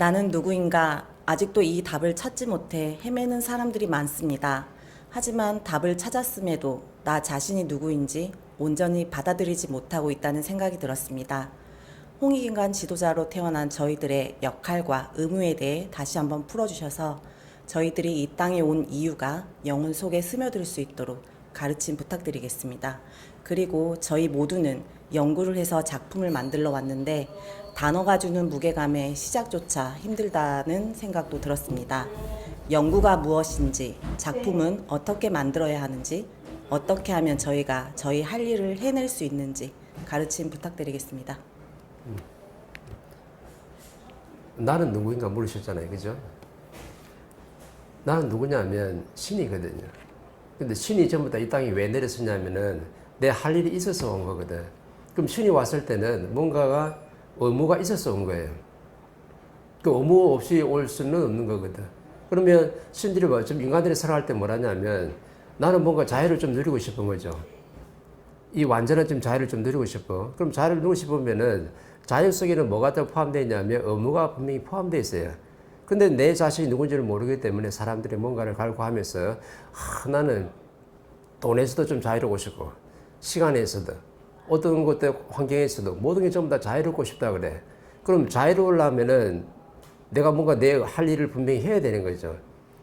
나는 누구인가 아직도 이 답을 찾지 못해 헤매는 사람들이 많습니다. 하지만 답을 찾았음에도 나 자신이 누구인지 온전히 받아들이지 못하고 있다는 생각이 들었습니다. 홍익인간 지도자로 태어난 저희들의 역할과 의무에 대해 다시 한번 풀어주셔서 저희들이 이 땅에 온 이유가 영혼 속에 스며들 수 있도록 가르침 부탁드리겠습니다. 그리고 저희 모두는 연구를 해서 작품을 만들러 왔는데 단어가 주는 무게감에 시작조차 힘들다는 생각도 들었습니다. 연구가 무엇인지, 작품은 어떻게 만들어야 하는지, 어떻게 하면 저희가 저희 할 일을 해낼 수 있는지 가르침 부탁드리겠습니다. 나는 누구인가 물으셨잖아요. 그죠? 나는 누구냐면 신이거든요. 근데 신이 전부 다 이 땅에 왜 내렸었냐면은 내 할 일이 있어서 온 거거든. 그럼 신이 왔을 때는 뭔가가 의무가 있어서 온 거예요. 그 의무 없이 올 수는 없는 거거든. 그러면 신들이 뭐, 좀 인간들이 살아갈 때 뭐라냐면 나는 뭔가 자유를 좀 누리고 싶은 거죠. 이 완전한 좀 자유를 좀 누리고 싶어. 그럼 자유를 누리고 싶으면은 자유 속에는 뭐가 더 포함되어 있냐면 의무가 분명히 포함되어 있어요. 근데 내 자신이 누군지를 모르기 때문에 사람들이 뭔가를 갈구하면서 아, 나는 돈에서도 좀 자유롭고 싶고 시간에서도 어떤 것들 환경에서도 모든 게 전부 다 자유롭고 싶다 그래. 그럼 자유로우려면은 내가 뭔가 내 할 일을 분명히 해야 되는 거죠.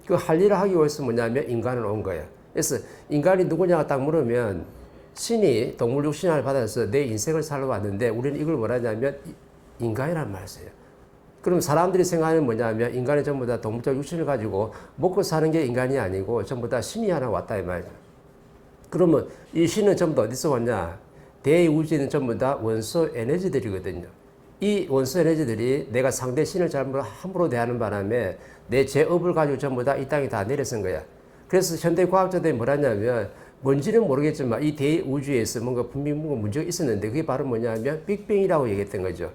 그 할 일을 하기 위해서 뭐냐면 인간을 온 거예요. 그래서 인간이 누구냐가 딱 물으면 신이 동물 육신을 받아서 내 인생을 살아왔는데 우리는 이걸 뭐라냐면 인간이란 말이에요. 그럼 사람들이 생각하는 뭐냐면 인간이 전부 다 동물적 육신을 가지고 먹고 사는 게 인간이 아니고 전부 다 신이 하나 왔다 이 말이죠. 그러면 이 신은 전부 다 어디서 왔냐? 대우주는 전부 다 원소 에너지들이거든요. 이 원소 에너지들이 내가 상대 신을 잘못 함부로 대하는 바람에 내 죄업을 가지고 전부 다 이 땅에 다 내려선 거야. 그래서 현대 과학자들이 뭐라냐면 뭔지는 모르겠지만 이 대우주에서 뭔가 분명히 뭔가 문제가 있었는데 그게 바로 뭐냐면 빅뱅이라고 얘기했던 거죠.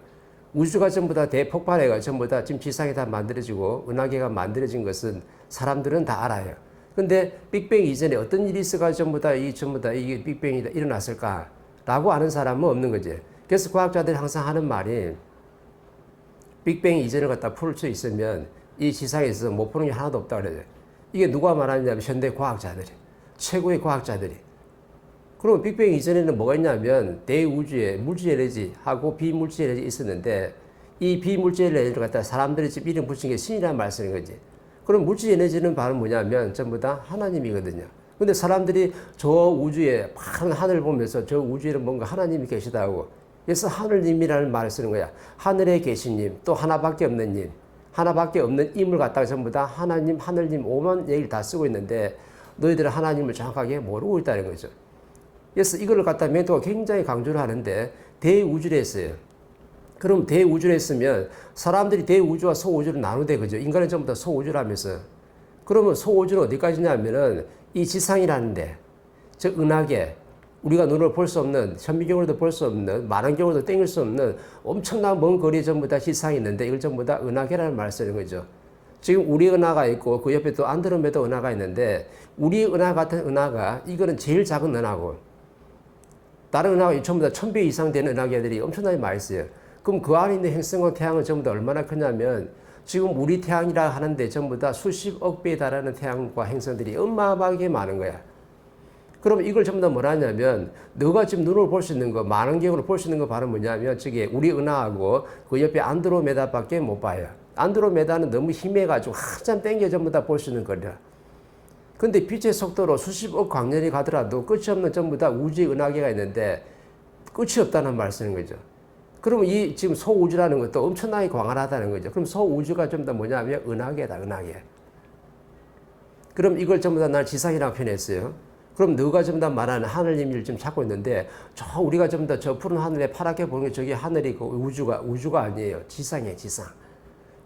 우주가 전부 다 대폭발해가 전부 다 지금 지상에 다 만들어지고 은하계가 만들어진 것은 사람들은 다 알아요. 근데 빅뱅 이전에 어떤 일이 있어가 전부 다 이 전부 다 이게 빅뱅이 일어났을까 라고 아는 사람은 없는 거지. 그래서 과학자들이 항상 하는 말이 빅뱅 이전을 갖다 풀 수 있으면 이 지상에서 못 푸는 게 하나도 없다 그래요. 이게 누가 말하냐면 현대 과학자들이 최고의 과학자들이. 그럼 빅뱅 이전에는 뭐가 있냐면 대우주에 물질 에너지하고 비물질 에너지 있었는데 이 비물질 에너지를 갖다 사람들이 지금 이름 붙인 게 신이라는 말씀인 거지. 그럼 물질 에너지는 바로 뭐냐면 전부 다 하나님이거든요. 근데 사람들이 저 우주에 파란 하늘 보면서 저 우주에는 뭔가 하나님이 계시다고. 그래서 하늘님이라는 말을 쓰는 거야. 하늘에 계신 님, 또 하나밖에 없는 님, 하나밖에 없는 임을 갖다가 전부 다 하나님, 하늘님, 오만 얘기를 다 쓰고 있는데 너희들은 하나님을 정확하게 모르고 있다는 거죠. 그래서 이거를 갖다 멘토가 굉장히 강조를 하는데 대우주를 했어요. 그럼 대우주를 했으면 사람들이 대우주와 소우주를 나누되 그죠? 인간은 전부 다 소우주라면서. 그러면 소우주는 어디까지냐면은 이 지상이라는데 저 은하계 우리가 눈으로 볼 수 없는 현미경으로도 볼 수 없는 만원경으로도 땡길 수 없는 엄청난 먼 거리 전부 다 지상이 있는데 이걸 전부 다 은하계라는 말을 쓰는 거죠. 지금 우리 은하가 있고 그 옆에 또 안드로메다 은하가 있는데 우리 은하 같은 은하가 이거는 제일 작은 은하고 다른 은하가 전부 다 천 배 이상 되는 은하계들이 엄청나게 많이 있어요. 그럼 그 안에 있는 행성과 태양은 전부 다 얼마나 크냐면 지금 우리 태양이라 하는데 전부 다 수십억 배에 달하는 태양과 행성들이 어마어마하게 많은 거야. 그럼 이걸 전부 다 뭐라냐면 너가 지금 눈으로 볼 수 있는 거 만원경으로 볼 수 있는 거 바로 뭐냐면 저게 우리 은하하고 그 옆에 안드로메다밖에 못 봐요. 안드로메다는 너무 힘해가지고 한참 땡겨 전부 다 볼 수 있는 거라. 근데 빛의 속도로 수십억 광년이 가더라도 끝이 없는 전부 다 우주의 은하계가 있는데 끝이 없다는 말 쓰는 거죠. 그러면 이 지금 소우주라는 것도 엄청나게 광활하다는 거죠. 그럼 소우주가 좀 더 뭐냐면 은하계다, 은하계. 그럼 이걸 전부 다난 지상이라고 표현했어요. 그럼 너가 전부 다 말하는 하늘님을 지금 찾고 있는데 저 우리가 전부 다 저 푸른 하늘에 파랗게 보는 게 저게 하늘이고 우주가 우주가 아니에요. 지상이에요, 지상.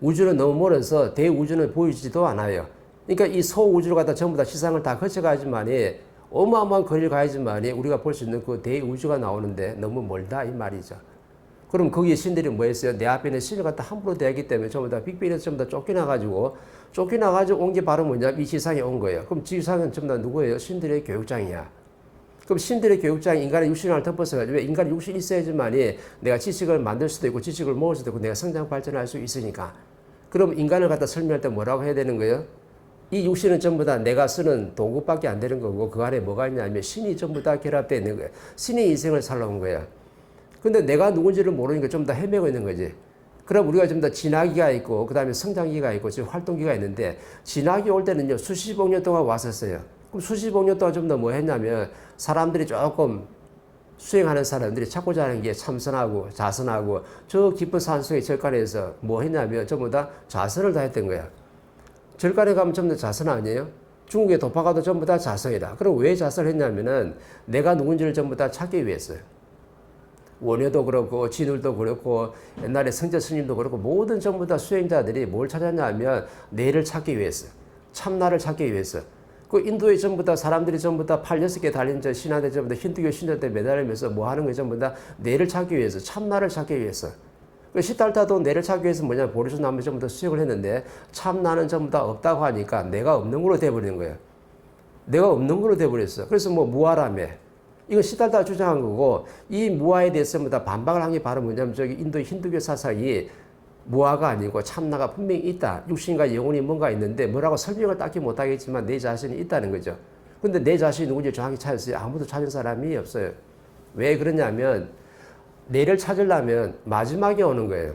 우주는 너무 멀어서 대우주는 보이지도 않아요. 그러니까 이 소우주를 갖다 전부 다 시상을 다 거쳐가지만이 어마어마한 거리를 가야지만이 우리가 볼 수 있는 그 대우주가 나오는데 너무 멀다 이 말이죠. 그럼 거기에 신들이 뭐 했어요? 내 앞에 있는 신을 갖다 함부로 대하기 때문에 전부 다 빅뱅에서 전부 다 쫓겨나가지고 쫓겨나가지고 온 게 바로 뭐냐? 이 지상에 온 거예요. 그럼 지상은 전부 다 누구예요? 신들의 교육장이야. 그럼 신들의 교육장이 인간의 육신을 덮어서 가지고 인간의 육신이 있어야지만이 내가 지식을 만들 수도 있고 지식을 모을 수도 있고 내가 성장 발전할 수 있으니까. 그럼 인간을 갖다 설명할 때 뭐라고 해야 되는 거예요? 이 육신은 전부 다 내가 쓰는 도구밖에 안 되는 거고 그 안에 뭐가 있냐면 신이 전부 다 결합되어 있는 거예요. 신의 인생을 살아온 거야. 근데 내가 누군지를 모르니까 좀 더 헤매고 있는 거지. 그럼 우리가 좀 더 진화기가 있고 그 다음에 성장기가 있고 지금 활동기가 있는데 진화기 올 때는요 수십억 년 동안 왔었어요. 그럼 수십억 년 동안 좀 더 뭐 했냐면 사람들이 조금 수행하는 사람들이 찾고자 하는 게 참선하고 자선하고 저 깊은 산속의 절간에서 뭐 했냐면 전부 다 자선을 다 했던 거야. 절간에 가면 전부 다 자선 아니에요? 중국의 도파가도 전부 다 자선이다. 그럼 왜 자선을 했냐면은 내가 누군지를 전부 다 찾기 위해서요. 원효도 그렇고 진울도 그렇고 옛날에 성자 스님도 그렇고 모든 전부 다 수행자들이 뭘 찾았냐면 내를 찾기 위해서 참나를 찾기 위해서 그 인도에 전부 다 사람들이 전부 다팔 여섯 개 달린 저 신화들 전부 다 힌두교 신자들 매달리면서 뭐 하는 거 전부 다 내를 찾기 위해서 참나를 찾기 위해서 그 시달타도 내를 찾기 위해서 뭐냐 보리수 나무 전부 다 수행을 했는데 참나는 전부 다 없다고 하니까 내가 없는 걸로 돼버리는 거예요. 내가 없는 걸로 돼버렸어. 그래서 뭐 무아라며 이건 시달타 주장한 거고 이 무아에 대해서 뭐다 반박을 한 게 바로 뭐냐면 저기 인도 힌두교 사상이 무아가 아니고 참나가 분명히 있다. 육신과 영혼이 뭔가 있는데 뭐라고 설명을 딱히 못하겠지만 내 자신이 있다는 거죠. 근데 내 자신이 누군지 정확히 찾았어요. 아무도 찾은 사람이 없어요. 왜 그러냐면 내를 찾으려면 마지막에 오는 거예요.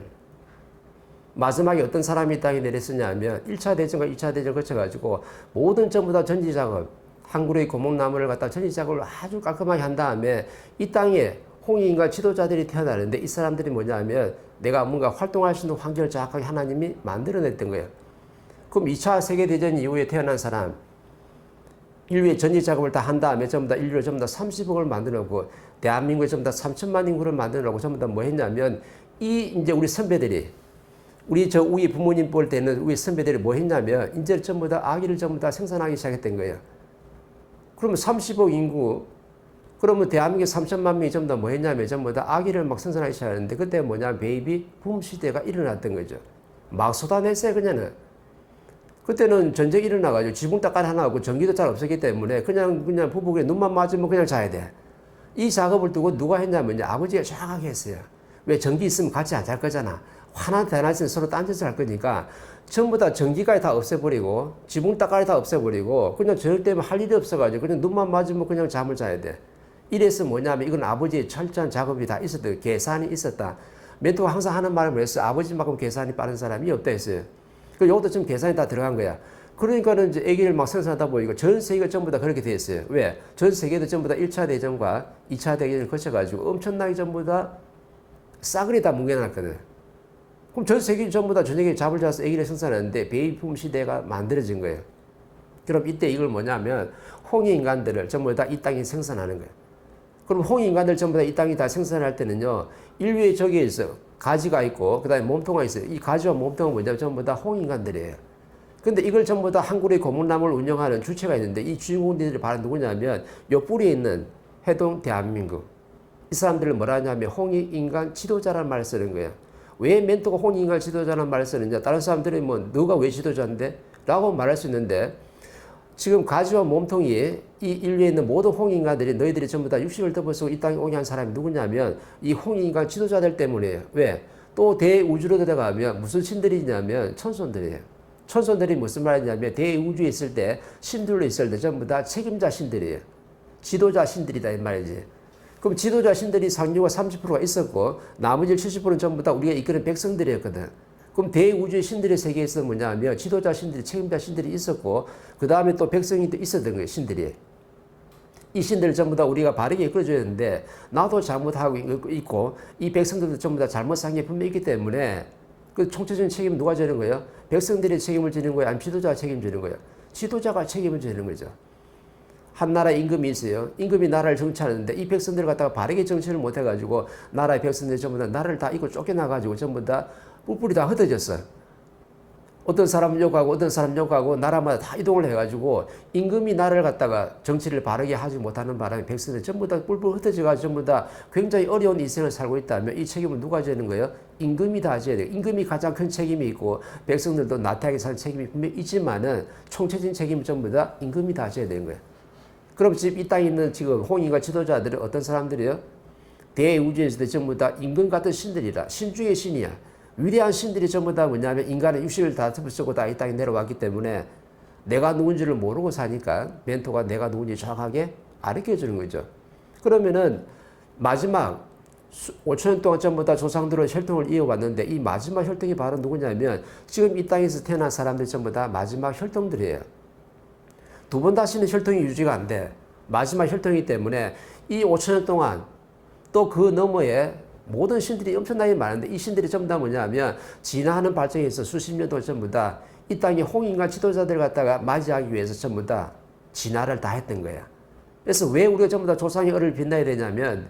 마지막에 어떤 사람이 이 땅에 내렸으냐면 1차 대전과 2차 대전을 거쳐가지고 모든 전부 다 전지 작업, 한 그루의 고목나무를 갖다 전지 작업을 아주 깔끔하게 한 다음에 이 땅에 홍인과 지도자들이 태어나는데 이 사람들이 뭐냐면 내가 뭔가 활동할 수 있는 환경을 정확하게 하나님이 만들어냈던 거예요. 그럼 2차 세계대전 이후에 태어난 사람, 인류의 전지 작업을 다 한 다음에 전부 다 인류를 전부 다 30억을 만들어놓고 대한민국에 전부 다 3천만 인구를 만들어놓고 전부 다 뭐 했냐면 이 이제 우리 선배들이 우리 저 우리 부모님 볼 때는 우리 선배들이 뭐 했냐면 이제 전부 다 아기를 전부 다 생산하기 시작했던 거예요. 그러면 30억 인구 그러면 대한민국 3천만 명이 전부 다 뭐 했냐면 전부 다 아기를 막 생산하기 시작하는데 그때 뭐냐 베이비 붐 시대가 일어났던 거죠. 막 쏟아냈어요 그냥은. 그때는 전쟁이 일어나가지고 지붕 딱깔 하나 없고 전기도 잘 없었기 때문에 그냥 그냥 부부에 눈만 맞으면 그냥 자야 돼. 이 작업을 두고 누가 했냐면 아버지가 정확하게 했어요. 왜 전기 있으면 같이 안 잘 거잖아. 화나 대낮에 서로 딴짓을 할 거니까 전부 다 전기까지 다 없애버리고 지붕 딱깔이 다 없애버리고 그냥 저녁 때문에 할 일이 없어가지고 그냥 눈만 맞으면 그냥 잠을 자야 돼. 이래서 뭐냐면 이건 아버지의 철저한 작업이 다 있었다. 계산이 있었다. 멘토가 항상 하는 말을 뭐였어? 아버지만큼 계산이 빠른 사람이 없다 했어요. 그 요것도 지금 계산이 다 들어간 거야. 그러니까는 이제 애기를 막 생산하다 보니까 전 세계가 전부 다 그렇게 돼 있어요. 왜? 전 세계도 전부 다 1차 대전과 2차 대전을 거쳐가지고 엄청나게 전부 다 싸그리 다 뭉개놨거든. 그럼 전 세계 전부 다 저녁에 잡을 잡아서 애기를 생산하는데 베이품 시대가 만들어진 거예요. 그럼 이때 이걸 뭐냐면 홍해 인간들을 전부 다 이 땅에 생산하는 거예요. 그럼 홍해 인간들 전부 다 이 땅이 다 생산할 때는요, 인류의 저기에 있어 가지가 있고, 그 다음에 몸통가 있어요. 이 가지와 몸통은 뭐냐면 전부 다 홍해 인간들이에요. 근데 이걸 전부 다 한 그루의 고문나무를 운영하는 주체가 있는데 이 주인공들이 바로 누구냐면 요 뿌리에 있는 해동 대한민국. 이 사람들을 뭐라 하냐면 홍해 인간 지도자라는 말을 쓰는 거예요. 왜 멘토가 인간 지도자라는 말을 쓰느냐? 다른 사람들은 뭐 너가 왜 지도자인데? 라고 말할 수 있는데 지금 가지와 몸통이 이 인류에 있는 모든 홍인간들이 너희들이 전부 다 육식을 덮어쓰고 이 땅에 오게 한 사람이 누구냐면 이 홍인간 지도자들 때문이에요. 왜? 또 대우주로 들어가면 무슨 신들이냐면 천손들이에요. 천손들이 무슨 말이냐면 대우주에 있을 때 신들로 있을 때 전부 다 책임자 신들이에요. 지도자 신들이다 이 말이지. 그럼 지도자 신들이 상류가 30%가 있었고 나머지 70%는 전부 다 우리가 이끄는 백성들이었거든. 그럼 대우주의 신들의 세계에서 뭐냐면 지도자 신들이 책임자 신들이 있었고 그 다음에 또 백성이 또 있었던 거예요 신들이. 이 신들을 전부 다 우리가 바르게 이끌어줘야 되는데 나도 잘못하고 있고 이 백성들도 전부 다 잘못한 게 분명히 있기 때문에 그 총체적인 책임은 누가 지는 거예요? 백성들이 책임을 지는 거예요? 아니면 지도자가 책임지는 거예요? 지도자가 책임을 지는 거죠. 한 나라에 임금이 있어요. 임금이 나라를 정치하는데 이 백성들을 갖다가 바르게 정치를 못 해가지고 나라의 백성들이 전부 다 나라를 다 이고 쫓겨나가지고 전부 다 뿔뿔이 다 흩어졌어. 어떤 사람 욕하고 어떤 사람 욕하고 나라마다 다 이동을 해가지고 임금이 나라를 갖다가 정치를 바르게 하지 못하는 바람에 백성들이 전부 다 뿔뿔 흩어져가지고 전부 다 굉장히 어려운 인생을 살고 있다면 이 책임을 누가 져야 되는 거예요? 임금이 다 져야 돼요. 임금이 가장 큰 책임이 있고 백성들도 나태하게 사는 책임이 분명히 있지만은 총체적인 책임은 전부 다 임금이 다 져야 되는 거예요. 그럼 지금 이 땅에 있는 지금 홍인과 지도자들은 어떤 사람들이요? 대우주에서도 전부 다 임금 같은 신들이라 신중의 신이야. 위대한 신들이 전부 다 뭐냐면 인간의 육신을 다 쓰고 다 이 땅에 내려왔기 때문에 내가 누군지를 모르고 사니까 멘토가 내가 누군지 정확하게 가르쳐 주는 거죠. 그러면은 마지막 5천 년 동안 전부 다 조상들은 혈통을 이어왔는데 이 마지막 혈통이 바로 누구냐면 지금 이 땅에서 태어난 사람들 전부 다 마지막 혈통들이에요. 두 번 다시는 혈통이 유지가 안 돼. 마지막 혈통이기 때문에 이 5천 년 동안 또 그 너머에 모든 신들이 엄청나게 많은데 이 신들이 전부 다 뭐냐면 진화하는 발전에서 수십 년 동안 전부 다 이 땅의 홍인간 지도자들 갖다가 맞이하기 위해서 전부 다 진화를 다 했던 거야. 그래서 왜 우리가 전부 다 조상의 얼을 빛나야 되냐면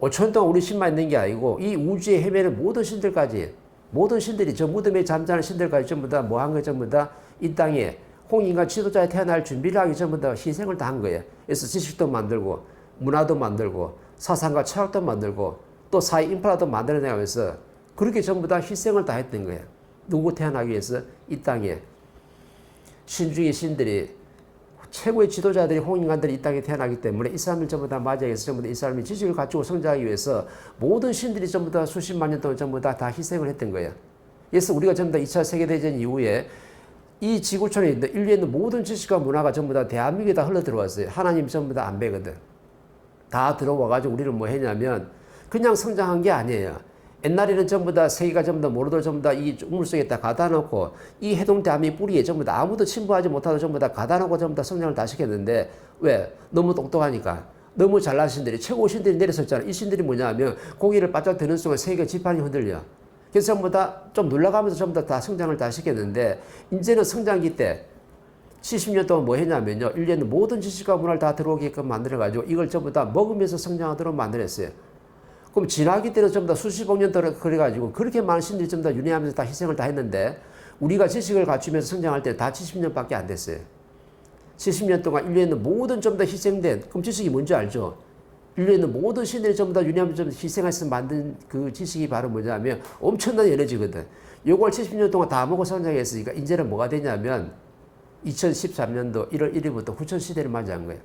5천 년 동안 우리 신만 있는 게 아니고 이 우주에 헤매는 모든 신들까지 모든 신들이 저 무덤에 잠자는 신들까지 전부 다 뭐 한 거 전부 다 이 땅에 홍인간 지도자에 태어날 준비를 하기 전부 다 희생을 다 한 거예요. 그래서 지식도 만들고 문화도 만들고 사상과 철학도 만들고 또 사회 인프라도 만들어내면서 그렇게 전부 다 희생을 다 했던 거예요. 누구 태어나기 위해서 이 땅에 신중의 신들이 최고의 지도자들이 홍인간들이 이 땅에 태어나기 때문에 이 사람들 전부 다 맞이해서 전부 다 이 사람이 지식을 갖추고 성장하기 위해서 모든 신들이 전부 다 수십만 년 동안 전부 다, 다 희생을 했던 거예요. 그래서 우리가 전부 다 2차 세계대전 이후에 이 지구촌에 있는 인류에 있는 모든 지식과 문화가 전부 다 대한민국에 다 흘러 들어왔어요. 하나님 전부 다 안 배거든. 다 들어와가지고 우리는 뭐 했냐면 그냥 성장한 게 아니에요. 옛날에는 전부 다 세계가 전부 다 모르도 전부 다 이 우물 속에 다 가다 놓고 이 해동 대함이 뿌리에 전부 다 아무도 침범하지 못하고 전부 다 가다 놓고 전부 다 성장을 다 시켰는데 왜? 너무 똑똑하니까. 너무 잘난 신들이 최고 신들이 내려섰잖아. 이 신들이 뭐냐면 고기를 바짝 드는 순간 세계 지판이 흔들려. 그래서 전부 다 좀 놀라가면서 전부 다, 다 성장을 다 시켰는데 이제는 성장기 때 70년 동안 뭐 했냐면요. 인류에는 모든 지식과 문화를 다 들어오게끔 만들어가지고 이걸 전부 다 먹으면서 성장하도록 만들었어요. 그럼 진화기 때는 전부 다 수십억 년 동안 그래가지고 그렇게 많은 신들이 전부 다 윤회하면서 다 희생을 다 했는데 우리가 지식을 갖추면서 성장할 때 다 70년밖에 안 됐어요. 70년 동안 인류에 있는 모든 전부 다 희생된 그럼 지식이 뭔지 알죠? 인류에 있는 모든 신들이 전부 다다 희생해서 만든 그 지식이 바로 뭐냐면 엄청난 에너지거든. 요걸 70년 동안 다 먹고 성장했으니까 이제는 뭐가 되냐면 2013년도 1월 1일부터 후천 시대를 맞이한 거예요.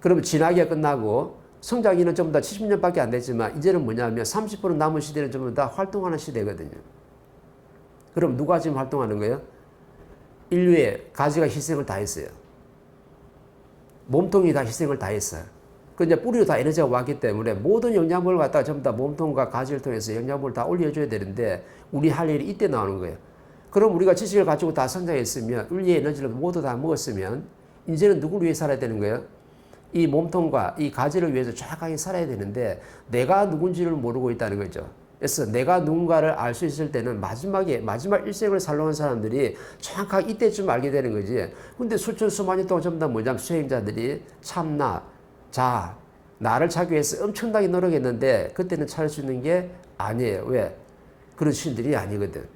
그러면 진화기가 끝나고 성장기는 전부 다 70년밖에 안 됐지만 이제는 뭐냐면 30% 남은 시대는 전부 다 활동하는 시대거든요. 그럼 누가 지금 활동하는 거예요? 인류의 가지가 희생을 다 했어요. 몸통이 다 희생을 다 했어요. 그 이제 뿌리로 다 에너지가 왔기 때문에 모든 영양분을 갖다가 전부 다 몸통과 가지를 통해서 영양분을 다 올려줘야 되는데 우리 할 일이 이때 나오는 거예요. 그럼 우리가 지식을 가지고 다 성장했으면 인류의 에너지를 모두 다 먹었으면 이제는 누구를 위해 살아야 되는 거예요? 이 몸통과 이 가지를 위해서 정확하게 살아야 되는데 내가 누군지를 모르고 있다는 거죠. 그래서 내가 누군가를 알 수 있을 때는 마지막에 마지막 일생을 살러온 사람들이 정확하게 이때쯤 알게 되는 거지. 근데 수천 수만 년 동안 전부 다 뭐냐면 수행자들이 참나, 자, 나를 찾기 위해서 엄청나게 노력했는데 그때는 찾을 수 있는 게 아니에요. 왜? 그런 신들이 아니거든.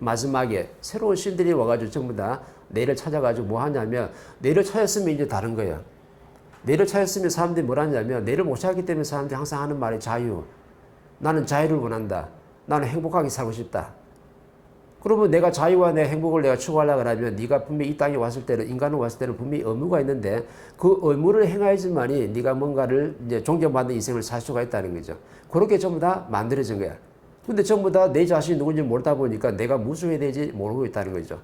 마지막에 새로운 신들이 와가지고 전부 다 내를 찾아가지고 뭐 하냐면 내를 찾았으면 이제 다른 거예요. 내를 찾았으면 사람들이 뭘 하냐면 내를 못 찾기 때문에 사람들이 항상 하는 말이 자유. 나는 자유를 원한다. 나는 행복하게 살고 싶다. 그러면 내가 자유와 내 행복을 내가 추구하려고 하면 네가 분명히 이 땅에 왔을 때는 인간으로 왔을 때는 분명히 의무가 있는데 그 의무를 행해야지만이 네가 뭔가를 이제 존경받는 인생을 살 수가 있다는 거죠. 그렇게 전부 다 만들어진 거야. 근데 전부 다 내 자신이 누군지 모르다 보니까 내가 무슨 해야 되지 모르고 있다는 거죠.